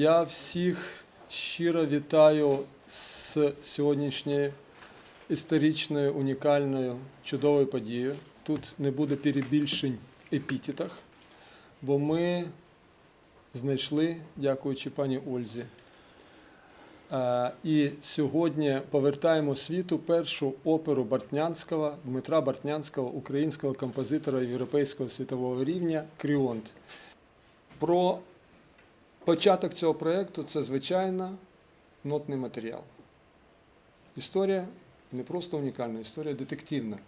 Я всіх щиро вітаю з сьогоднішньою історичною, унікальною, чудовою подією. Тут не буде перебільшень епітетах, бо ми знайшли, дякуючи пані Ользі. е, І сьогодні повертаємо світу першу оперу Бартнянського, Дмитра Бартнянського, українського композитора європейського світового рівня Кріонт. Про початок цього проєкту це звичайно нотний матеріал. Історія не просто унікальна, історія детективна.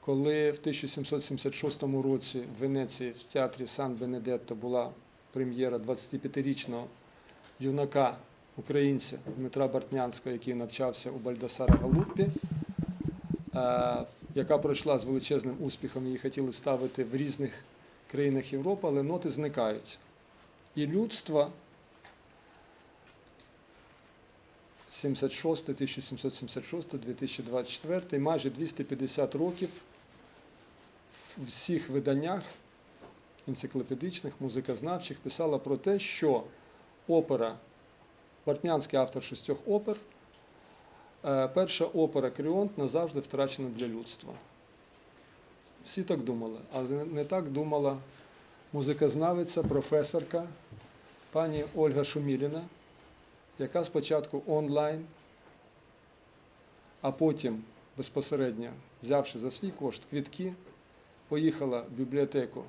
Коли в 1776 році в Венеції в театрі Сан Бенедетто була прем'єра 25-річного юнака українця Дмитра Бартнянського, який навчався у Бальдасара Галуппі, е, яка пройшла з величезним успіхом, її хотіли ставити в різних країнах Європи, але ноти зникають. І людство 76, 1776, 2024, майже 250 років в всіх виданнях енциклопедичних, музикознавчих писала про те, що опера, Бартнянський автор шістьох опер, е, перша опера Кріонт назавжди втрачена для людства. Всі так думали, але не так думала музикознавиця, професорка пані Ольга Шуміліна, яка спочатку онлайн, а потім безпосередньо, взявши за свій кошт квітки, поїхала в бібліотеку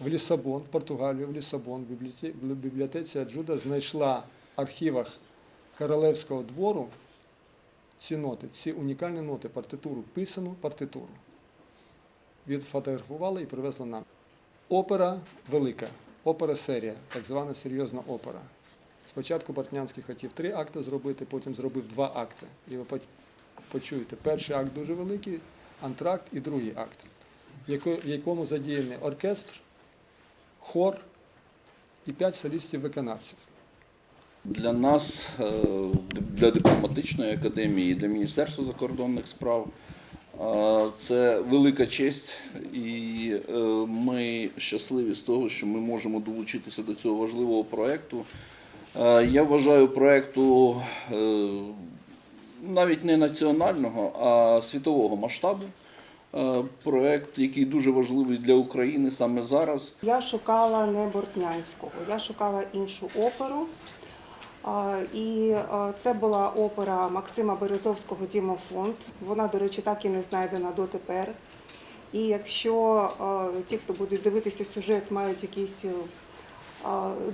в Лісабон, в Португалію, в Лісабон, в бібліотеці Аджуда знайшла в архівах королевського двору ці ноти, ці унікальні ноти, партитуру, писану партитуру. Відфотографувала і привезла нам. Опера велика, опера серія, так звана серйозна опера. Спочатку Бартнянський хотів три акти зробити, потім зробив два акти. І ви почуєте, перший акт дуже великий, антракт і другий акт, в якому задіяний оркестр, хор і п'ять солістів-виконавців. Для нас, е, для дипломатичної академії, для Міністерства закордонних справ це велика честь, і е, ми щасливі з того, що ми можемо долучитися до цього важливого проєкту. Е, Я вважаю проєкту е, навіть не національного, а світового масштабу. Проєкт, який дуже важливий для України саме зараз. Я шукала не Бортнянського, я шукала іншу оперу. І це була опера Максима Березовського Дімофонд. Вона, до речі, так і не знайдена дотепер. І якщо ті, хто будуть дивитися сюжет, мають якісь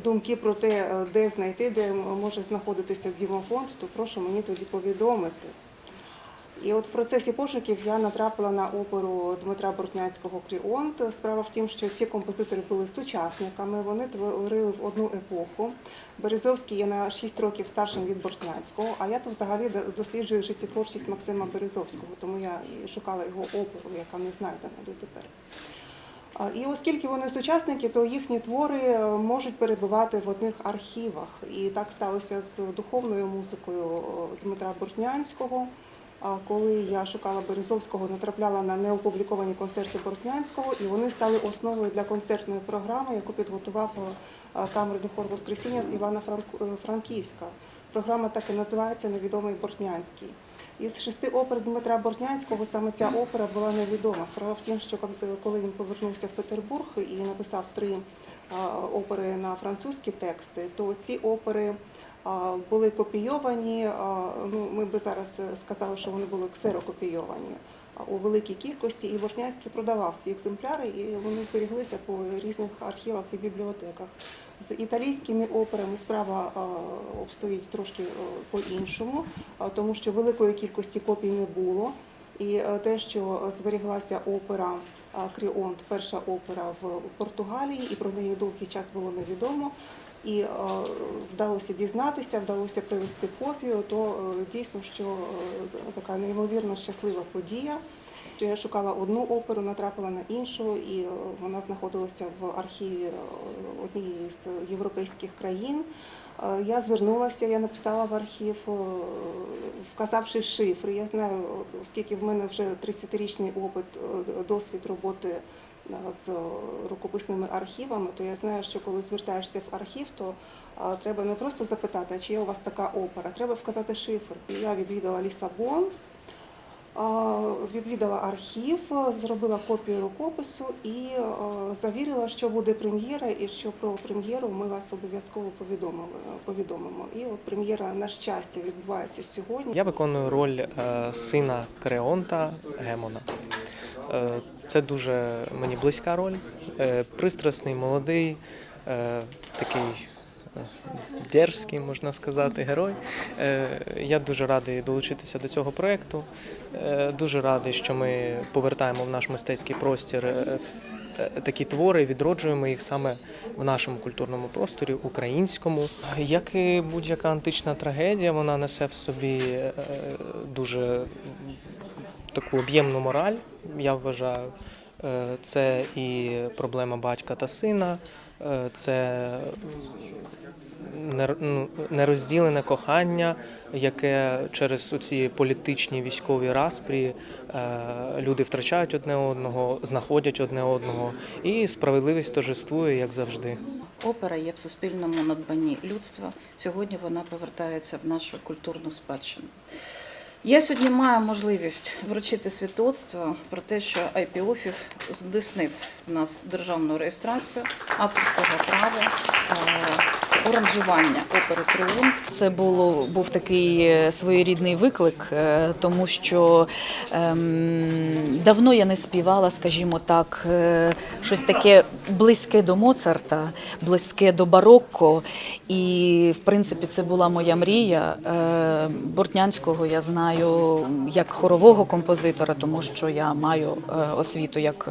думки про те, е, де знайти, де може знаходитися Дімофонд, то прошу мені тоді повідомити. І от в процесі пошуків я натрапила на оперу Дмитра Бортнянського Кріонт. Справа в тім, що ці композитори були сучасниками, вони творили в одну епоху. Березовський є на 6 років старшим від Бортнянського, а я тут взагалі досліджую життєтворчість Максима Березовського, тому я шукала його оперу, яка не знайдена дотепер. І оскільки вони сучасники, то їхні твори е, можуть перебувати в одних архівах. І так сталося з духовною музикою е, Дмитра Бортнянського. А Коли я шукала Березовського, натрапляла на неопубліковані концерти Бортнянського, і вони стали основою для концертної програми, яку підготував е, камерний хор Воскресіння з Івана е, Франківська. Програма так і називається Невідомий Бортнянський. Із шести опер Дмитра Бортнянського саме ця опера була невідома. Справа в тім, що коли він повернувся в Петербург і написав три опери на французькі тексти, то ці опери були копійовані. Ну, ми би зараз е, сказали, що вони були ксерокопійовані у великій кількості, і Бортнянський продавав ці екземпляри, і вони зберіглися по різних архівах і бібліотеках. З італійськими операми справа обстоїть трошки е, по-іншому, тому що великої кількості копій не було. І е, те, що зберіглася опера Кріонт, перша опера в Португалії, і про неї довгий час було невідомо. І е, вдалося дізнатися, вдалося привезти копію, то е, дійсно, що е, така неймовірно щаслива подія. Що Я шукала одну оперу, натрапила на іншу, і вона знаходилася в архіві однієї з європейських країн. Е, Я звернулася, я написала в архів, е, вказавши шифри. Я знаю, оскільки в мене вже 30-річний опит, е, досвід роботи з рукописними архівами, то я знаю, що коли звертаєшся в архів, то треба не просто запитати, чи є у вас така опера, треба вказати шифр. Я відвідала Лісабон, відвідала архів, зробила копію рукопису і завірила, що буде прем'єра, і що про прем'єру ми вас обов'язково повідомимо. І от прем'єра, на щастя, відбувається сьогодні. Я виконую роль е, сина Креонта Гемона. Е, це дуже мені близька роль. Е, пристрасний, молодий, такий дерзкий, можна сказати, герой. Е, я дуже радий долучитися до цього проєкту. Е, дуже радий, що ми повертаємо в наш мистецький простір. е, Такі твори відроджуємо їх саме в нашому культурному просторі, українському. Як і будь-яка антична трагедія, вона несе в собі дуже таку об'ємну мораль, я вважаю. Це і проблема батька та сина, це нерозділене кохання, яке через ці політичні військові распрі е, люди втрачають одне одного, знаходять одне одного, і справедливість торжествує, як завжди. Опера є в суспільному надбанні людства. Сьогодні вона повертається в нашу культурну спадщину. Я сьогодні маю можливість вручити свідоцтво про те, що IP Офіс здійснив в нас державну реєстрацію авторського права е, оранжування опери Тріумф Це було був такий е, своєрідний виклик, е, тому що ем, давно я не співала, скажімо так, е, щось таке близьке до Моцарта, близьке до барокко. І в принципі це була моя мрія. Бортнянського я знаю як хорового композитора, тому що я маю освіту як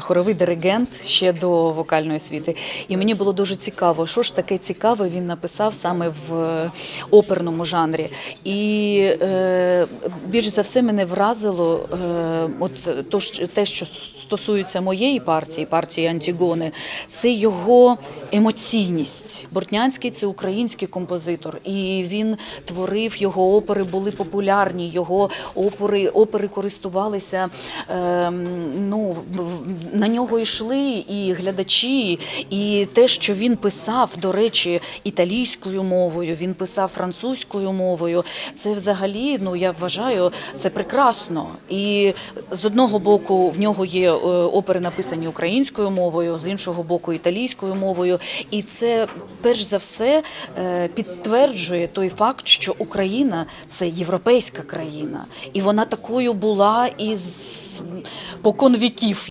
хоровий диригент ще до вокальної освіти. І мені було дуже цікаво, що ж таке цікаве він написав саме в е, оперному жанрі. І е, більш за все мене вразило е, от то, те, що стосується моєї партії, партії Антігони, це його емоційність. Бортнянський це український композитор, і він творив його опери, були популярні. Його опери, опери користувалися. Е, ну, на нього йшли і глядачі, і те, що він писав, до речі, італійською мовою, він писав французькою мовою. Це взагалі, ну я вважаю, це прекрасно. І з одного боку в нього є е, опери написані українською мовою, з іншого боку італійською мовою. І це перш за все е, підтверджує той факт, що Україна це європейська країна, і вона такою була із покон віків.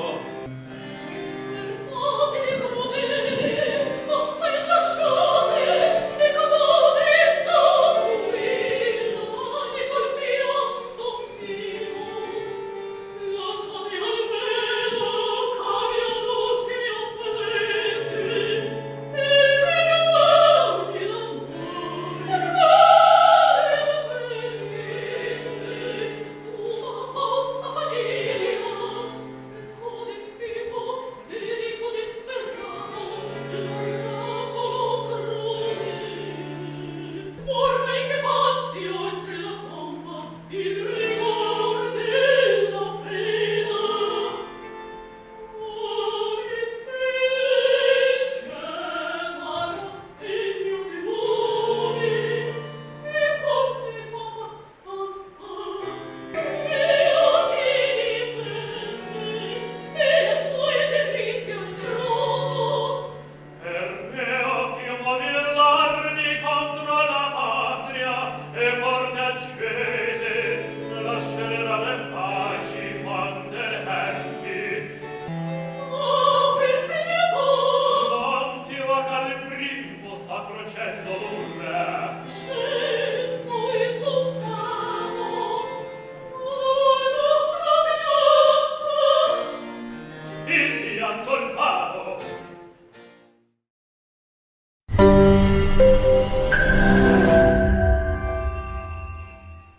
прочетно луже.